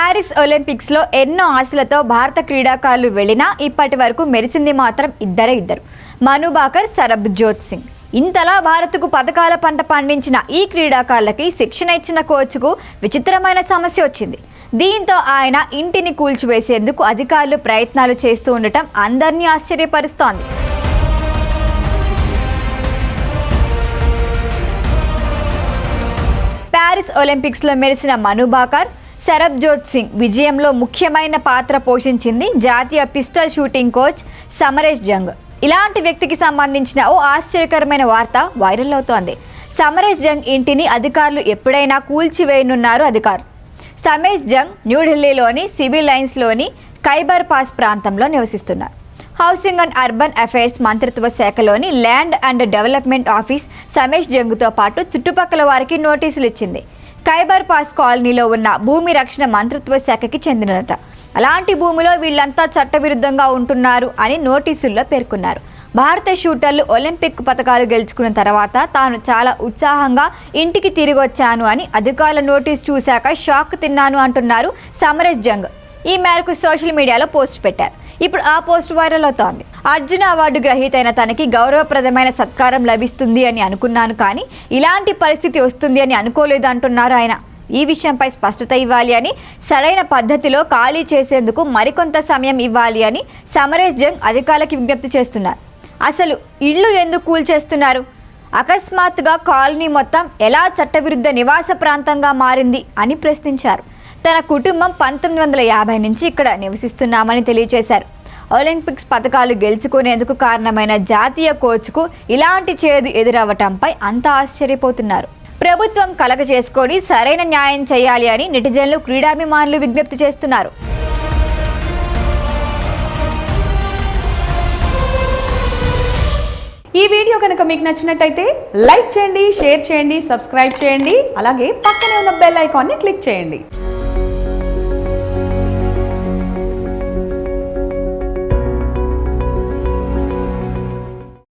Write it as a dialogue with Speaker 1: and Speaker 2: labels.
Speaker 1: Paris ఒలింపిక్స్లో ఎన్నో ఆశలతో భారత క్రీడాకారులు వెళ్ళినా ఇప్పటి వరకు మెరిసింది మాత్రం ఇద్దరే ఇద్దరు. మనుబాకర్ సరబ్జోత్ సింగ్. ఇంతలా భారత్కు పథకాల పంట పండించిన ఈ క్రీడాకారులకి శిక్షణ ఇచ్చిన కోచ్కు విచిత్రమైన సమస్య వచ్చింది. దీంతో ఆయన ఇంటిని కూల్చివేసేందుకు అధికారులు ప్రయత్నాలు చేస్తూ ఉండటం అందరినీ ఆశ్చర్యపరుస్తోంది. ప్యారిస్ ఒలింపిక్స్లో మెరిసిన మనుబాకర్ శరబ్జోత్ సింగ్ విజయంలో ముఖ్యమైన పాత్ర పోషించింది జాతీయ pistol shooting coach Samaresh Jung. ఇలాంటి వ్యక్తికి సంబంధించిన ఓ ఆశ్చర్యకరమైన వార్త వైరల్ అవుతోంది. సమరేష్ జంగ్ ఇంటిని అధికారులు ఎప్పుడైనా కూల్చివేయనున్నారు అధికారులు. సమేష్ జంగ్ న్యూఢిల్లీలోని సివిల్ లైన్స్లోని ఖైబర్ పాస్ ప్రాంతంలో నివసిస్తున్నారు. హౌసింగ్ అండ్ అర్బన్ అఫైర్స్ మంత్రిత్వ శాఖలోని land and development office Samesh జంగ్తో పాటు చుట్టుపక్కల వారికి నోటీసులు ఇచ్చింది. ఖైబర్ పాస్ కాలనీలో ఉన్న భూమి రక్షణ మంత్రిత్వ శాఖకి చెందినట అలాంటి భూమిలో వీళ్ళంతా చట్టవిరుద్ధంగా ఉంటున్నారు అని నోటీసుల్లో పేర్కొన్నారు. భారత షూటర్లు ఒలింపిక్ పథకాలు గెలుచుకున్న తర్వాత తాను చాలా ఉత్సాహంగా ఇంటికి తిరిగి వచ్చాను అని అధికారుల నోటీస్ చూశాక షాక్ తిన్నాను అంటున్నారు సమరస్ జంగ్. ఈ మేరకు సోషల్ మీడియాలో పోస్ట్ పెట్టారు. ఇప్పుడు ఆ పోస్ట్ వైరల్ అవుతోంది. అర్జున అవార్డు గ్రహీత అయిన తనకి గౌరవప్రదమైన సత్కారం లభిస్తుంది అని అనుకున్నాను కానీ ఇలాంటి పరిస్థితి వస్తుంది అని అనుకోలేదు అంటున్నారు ఆయన. ఈ విషయంపై స్పష్టత ఇవ్వాలి అని సరైన పద్ధతిలో ఖాళీ చేసేందుకు మరికొంత సమయం ఇవ్వాలి అని సమరేష్ జంగ్ అధికారులకు విజ్ఞప్తి చేస్తున్నారు. అసలు ఇళ్ళు ఎందుకు కూల్చేస్తున్నారు అకస్మాత్తుగా కాలనీ మొత్తం ఎలా చట్టవిరుద్ధ నివాస ప్రాంతంగా మారింది అని ప్రశ్నించారు. తన కుటుంబం పంతొమ్మిది వందల యాభై నుంచి ఇక్కడ నివసిస్తున్నామని తెలియజేశారు. ఒలింపిక్స్ పథకాలు గెలుచుకునేందుకు కారణమైన జాతీయ కోచ్కు ఇలాంటి చేదు ఎదురవ్వటంపై అంతా ఆశ్చర్యపోతున్నారు. ప్రభుత్వం కలగ చేసుకొని సరైన న్యాయం చేయాలి అని నెటిజన్లు క్రీడాభిమానులు విజ్ఞప్తి చేస్తున్నారు.
Speaker 2: ఈ వీడియో కనుక మీకు నచ్చినట్టయితే లైక్ చేయండి షేర్ చేయండి సబ్స్క్రైబ్ చేయండి అలాగే పక్కనే ఉన్న బెల్ ఐకాన్ని క్లిక్ చేయండి.